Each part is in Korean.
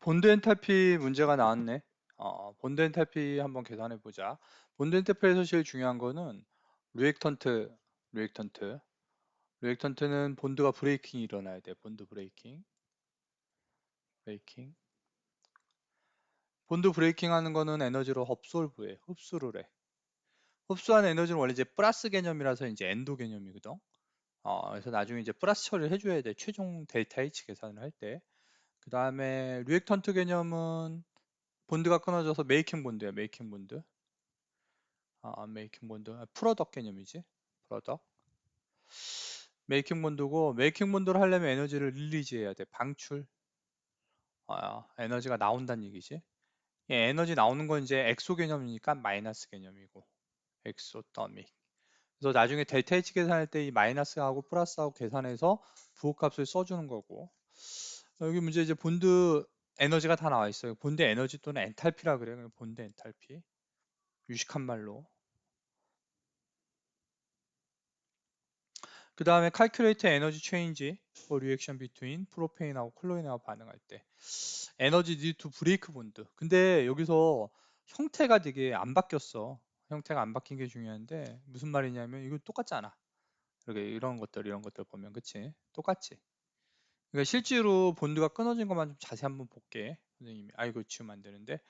본드 엔탈피 문제가 나왔네. 어, 본드 엔탈피 한번 계산해 보자. 본드 엔탈피에서 제일 중요한 거는 리액턴트, 리액턴트. 리액턴트는 본드가 브레이킹이 일어나야 돼. 본드 브레이킹. 브레이킹. 본드 브레이킹 하는 거는 에너지로 흡솔브해. 흡수를 해. 흡수한 에너지는 원래 이제 플러스 개념이라서 이제 엔도 개념이거든. 어, 그래서 나중에 이제 플러스 처리를 해줘야 돼. 최종 델타 H 계산을 할 때. 그 다음에 리액턴트 개념은 본드가 끊어져서 메이킹 본드야, 메이킹 본드. 아, 메이킹 본드. 아, 프로덕 개념이지. 프로덕. 메이킹 본드고, 메이킹 본드를 하려면 에너지를 릴리즈 해야 돼. 방출. 아, 에너지가 나온다는 얘기지. 예, 에너지 나오는 건 이제 엑소 개념이니까 마이너스 개념이고. 엑소더믹. 그래서 나중에 델타 H 계산할 때 이 마이너스하고 플러스하고 계산해서 부호값을 써주는 거고. 여기 문제 이제 본드 에너지가 다 나와 있어요. 본드 에너지 또는 엔탈피라 그래요. 본드 엔탈피. 유식한 말로. 그 다음에 calculate energy change for reaction between 프로페인하고 클로린하고 반응할 때 에너지 need to break bond. 근데 여기서 형태가 되게 안 바뀌었어. 형태가 안 바뀐 게 중요한데 무슨 말이냐면 이거 똑같잖아. 이렇게 이런 것들 이런 것들 보면 그치? 똑같지? 그러니까 실제로 본드가 끊어진 것만 좀 자세히 한번 볼게. 선생님이 아 이거 지우면 안 되는데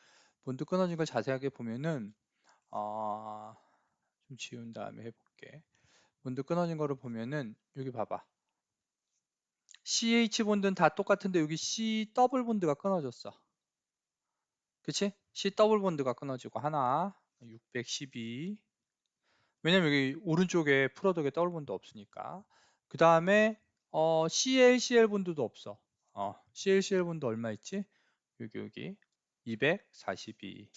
본드 끊어진 걸 자세하게 보면은 어, 좀 지운 다음에 해볼게. 본드 끊어진 거를 보면은 여기 봐봐. CH 본드는 다 똑같은데 여기 C 더블 본드가 끊어졌어. 그치? C 더블 본드가 끊어지고 하나 612 왜냐면 여기 오른쪽에 프로덕에 더블 본드 없으니까 그 다음에 어, CLCL 본드도 없어. 어, CLCL 본드 얼마 있지? 여기 여기 242.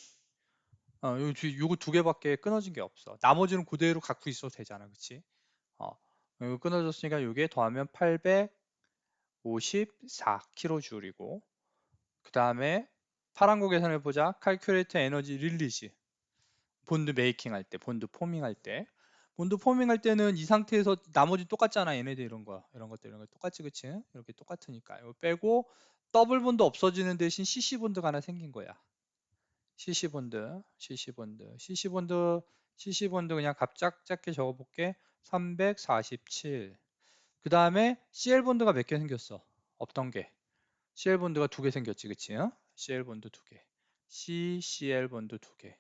어, 요, 요거 두 개밖에 끊어진 게 없어. 나머지는 그대로 갖고 있어도 되잖아, 그치? 어, 이거 끊어졌으니까 요게 더하면 854kJ이고, 그 다음에 파란 거 계산해 보자. calculate energy release. 본드 메이킹 할 때, 본드 포밍 할 때. 본드 포밍 할 때는 이 상태에서 나머지 똑같잖아. 얘네들 이런 거, 이런 것들, 이런 거 똑같이, 그치? 이렇게 똑같으니까. 이거 빼고 더블 본드 없어지는 대신 CC 본드가 하나 생긴 거야. CC 본드, CC 본드, CC 본드, CC 본드 그냥 갑작 작게 적어볼게. 347. 그 다음에 CL 본드가 몇 개 생겼어? 없던 게. CL 본드가 두 개 생겼지, 그치? 어? CL 본드 두 개. CCL 본드 두 개.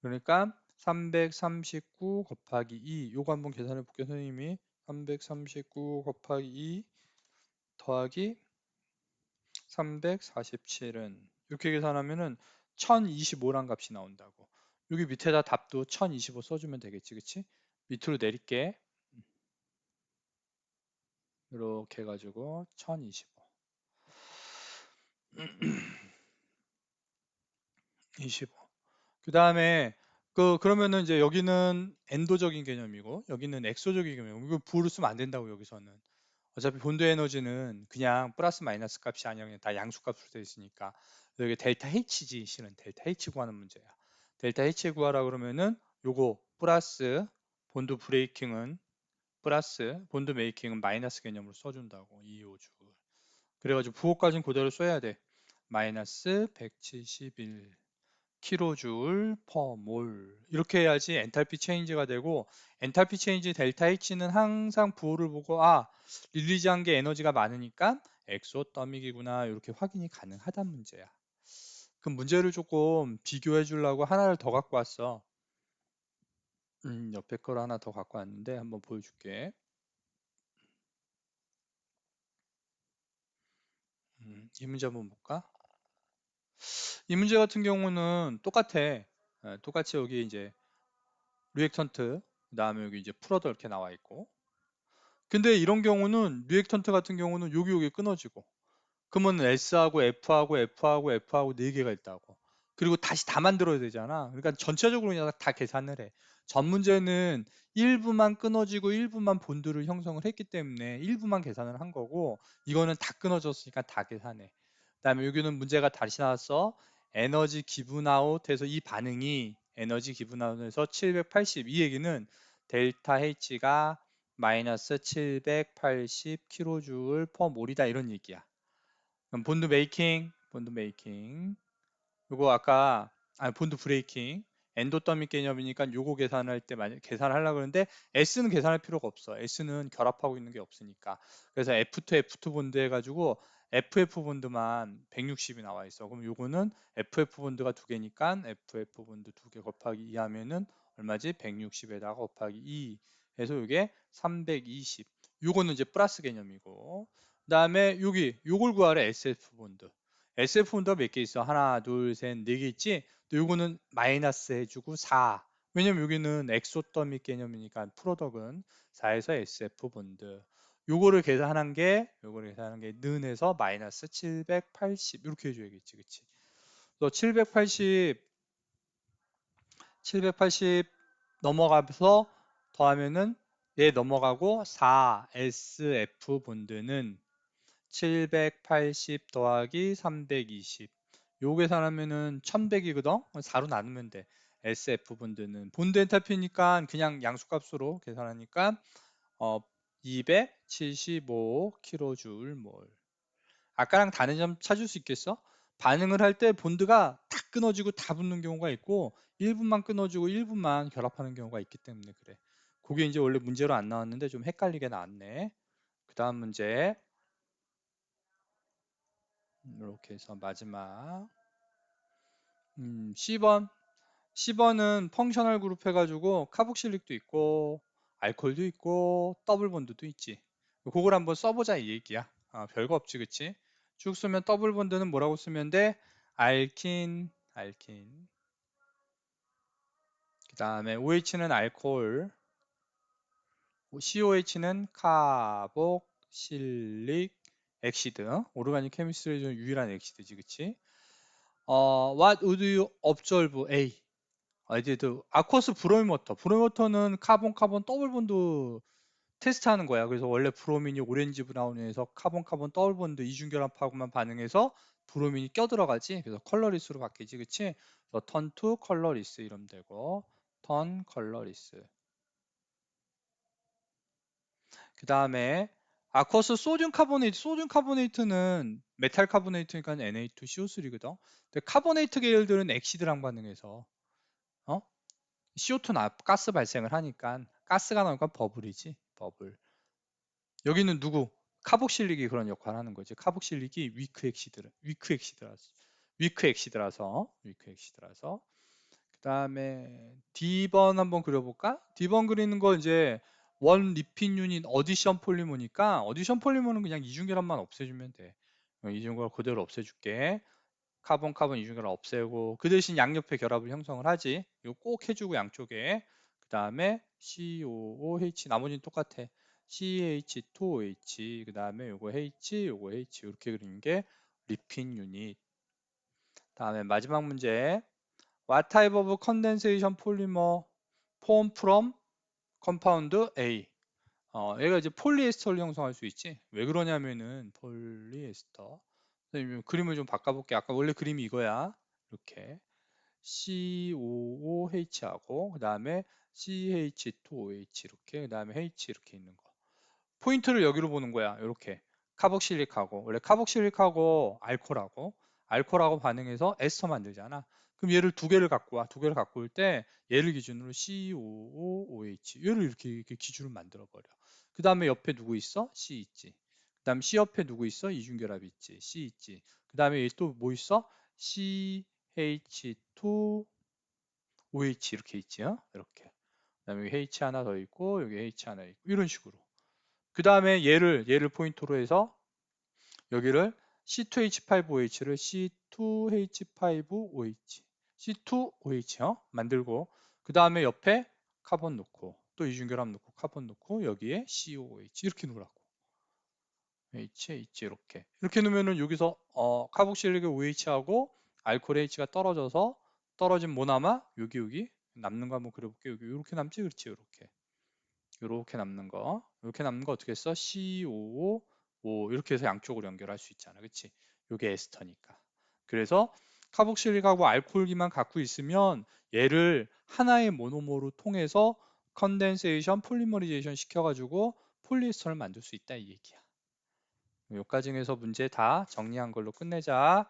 그러니까 339 곱하기 2. 요거 한번 계산해 볼게요, 선생님이. 339 곱하기 2 더하기 347은 이렇게 계산하면은 1025란 값이 나온다고. 여기 밑에다 답도 1025 써주면 되겠지, 그치? 밑으로 내릴게. 이렇게 해가지고 1025. 25. 그 다음에 그 그러면은 이제 여기는 엔도적인 개념이고 여기는 엑소적인 개념이고 이거 부호를 쓰면 안 된다고 여기서는. 어차피 본드 에너지는 그냥 플러스 마이너스 값이 아니라 그냥 다 양수값으로 되어 있으니까. 여기 델타 H지 실은 델타 H 구하는 문제야. 델타 H 구하라 그러면은 요거 플러스 본드 브레이킹은 플러스 본드 메이킹은 마이너스 개념으로 써준다고 2호줄. 그래가지고 부호까지는 그대로 써야 돼. 마이너스 171 킬로줄 퍼 몰. 이렇게 해야지 엔탈피 체인지가 되고 엔탈피 체인지 델타 H는 항상 부호를 보고 아 릴리즈한 게 에너지가 많으니까 엑소더믹이구나 이렇게 확인이 가능하단 문제야. 그럼 문제를 조금 비교해 주려고 하나를 더 갖고 왔어. 음, 옆에 걸 하나 더 갖고 왔는데 한번 보여줄게. 음, 이 문제 한번 볼까? 이 문제 같은 경우는 똑같아. 예, 똑같이 여기 이제 리액턴트, 그 다음에 여기 이제 풀어도 이렇게 나와 있고. 근데 이런 경우는 리액턴트 같은 경우는 여기 여기 끊어지고. 그러면 S하고 F하고 F하고 F하고 네 개가 있다고. 그리고 다시 다 만들어야 되잖아. 그러니까 전체적으로 그냥 다 계산을 해. 전 문제는 일부만 끊어지고 일부만 본드를 형성을 했기 때문에 일부만 계산을 한 거고 이거는 다 끊어졌으니까 다 계산해. 그다음에 여기는 문제가 다시 나왔어. 에너지 기분 아웃해서 이 반응이 에너지 기분 아웃에서 780. 이 얘기는 델타 H가 마이너스 780 킬로줄 퍼 몰이다 이런 얘기야. 그럼 본드 메이킹 본드 메이킹. 요거 아까 아 본드 브레이킹. 엔도더믹 개념이니까 요거 계산할 때 만약 계산하려고 그러는데 S는 계산할 필요가 없어. S는 결합하고 있는 게 없으니까. 그래서 F2 F2 본드 해 가지고 FF 본드만 160이 나와 있어. 그럼 요거는 FF 본드가 두 개니까 FF 본드 두 개 곱하기 2 하면은 얼마지? 160에다가 곱하기 2 해서 요게 320. 요거는 이제 플러스 개념이고. 그다음에 여기 요걸 구하래 SF 본드. SF 본드가 몇 개 있어? 하나, 둘, 셋, 네 개 있지? 또 요거는 마이너스 해 주고 4. 왜냐면 여기는 엑소더믹 개념이니까 프로덕은 4에서 SF 본드. 요거를 계산한 게 요거를 계산한 게 는에서 마이너스 780 이렇게 해줘야겠지, 그치? 또 780, 780 넘어가서 더하면은 얘 넘어가고 4SF 본드는 780 더하기 320. 요 계산하면은 1100이거든? 4로 나누면 돼. SF 본드는 본드 엔탈피니까 그냥 양수값으로 계산하니까 어 275kJmol. 아까랑 다른 점 찾을 수 있겠어? 반응을 할 때 본드가 다 끊어지고 다 붙는 경우가 있고 1분만 끊어지고 1분만 결합하는 경우가 있기 때문에 그래. 그게 이제 원래 문제로 안 나왔는데 좀 헷갈리게 나왔네. 그 다음 문제. 이렇게 해서 마지막. 음, 10번. 10번은 펑셔널 그룹 해가지고 카복실릭도 있고 알콜도 있고 더블 본드도 있지. 그걸 한번 써보자 이 얘기야. 아, 별거 없지 그치? 쭉 쓰면 더블 본드는 뭐라고 쓰면 돼? 알킨, 알킨. 그 다음에 OH는 알코올, COH는 카복 실릭, 엑시드. 오르가닉 케미스트리 중 유일한 엑시드지 그치? 어, what would you observe A? 아이디드 아쿠어스 브로민 워터. 브로민 워터는 카본 카본 더블 본드 테스트하는 거야. 그래서 원래 브로민이 오렌지 브라운에서 카본 카본 더블 본드 이중 결합하고만 반응해서 브로민이 껴 들어가지. 그래서 컬러리스로 바뀌지, 그치? 그래서 턴투 컬러리스 이러면 되고 턴 컬러리스. 그 다음에 아쿠어스 소듐 카보네이트. 소듐 카보네이트는 메탈 카보네이트니까 Na2CO3거든. 근데 카보네이트 계열들은 엑시드랑 반응해서 어? CO2나 가스 발생을 하니까 가스가 나오니까 버블이지 버블. 여기는 누구? 카복실릭이 그런 역할을 하는 거지. 카복실릭이 위크 엑시드 위크 엑시드라서 위크 엑시드라서 위크 엑시드라서. 그 다음에 D번 한번 그려볼까? D번 그리는 거 이제 원 리핀 유닛 어디션 폴리모니까 어디션 폴리모는 그냥 이중결합만 없애주면 돼. 이중결합 그대로 없애줄게 카본 카본 이중결합 없애고 그 대신 양옆에 결합을 형성을 하지. 이거 꼭 해주고 양쪽에. 그 다음에 COOH 나머지는 똑같아. CH2OH 그 다음에 요거 H 요거 H. 이렇게 그리는 게 리핀 유닛. 다음에 마지막 문제. What type of condensation polymer form from compound A? 어, 얘가 이제 폴리에스터를 형성할 수 있지? 왜 그러냐면은 폴리에스터 선생님 그림을 좀 바꿔볼게. 아까 원래 그림이 이거야. 이렇게 COOH하고 그 다음에 CH2OH 이렇게 그 다음에 H 이렇게 있는 거. 포인트를 여기로 보는 거야. 이렇게 카복실릭하고 원래 카복실릭하고 알코올하고 알코올하고 반응해서 에스터 만들잖아. 그럼 얘를 두 개를 갖고 와. 두 개를 갖고 올 때 얘를 기준으로 COOH 얘를 이렇게, 이렇게 기준으로 만들어 버려. 그 다음에 옆에 누구 있어? C 있지. 그 다음 C 옆에 누구 있어? 이중결합 있지. C 있지. 그 다음에 또 뭐 있어? CH2 OH 이렇게 있지요. 이렇게. 그 다음에 여기 H 하나 더 있고 여기 H 하나 있고 이런 식으로. 그 다음에 얘를 얘를 포인트로 해서 여기를 C2H5OH를 C2H5OH C2OH 어? 만들고 그 다음에 옆에 카본 놓고 또 이중결합 놓고 카본 놓고 여기에 COOH 이렇게 놓으라고 H, H 이렇게. 이렇게 놓으면은 여기서 어, 카복실릭의 OH하고 알코올 H가 떨어져서 떨어진 뭐 남아? 여기 여기 남는 거 한번 그려볼게요. 여기 이렇게 남지? 그렇지 이렇게. 이렇게 남는 거. 이렇게 남는 거 어떻게 써? COO 오 이렇게 해서 양쪽으로 연결할 수 있잖아. 그치? 요게 에스터니까. 그래서 카복실릭하고 알코올기만 갖고 있으면 얘를 하나의 모노모로 통해서 컨덴세이션 폴리머리제이션 시켜가지고 폴리에스터를 만들 수 있다 이 얘기야 여기까지 해서 문제 다 정리한 걸로 끝내자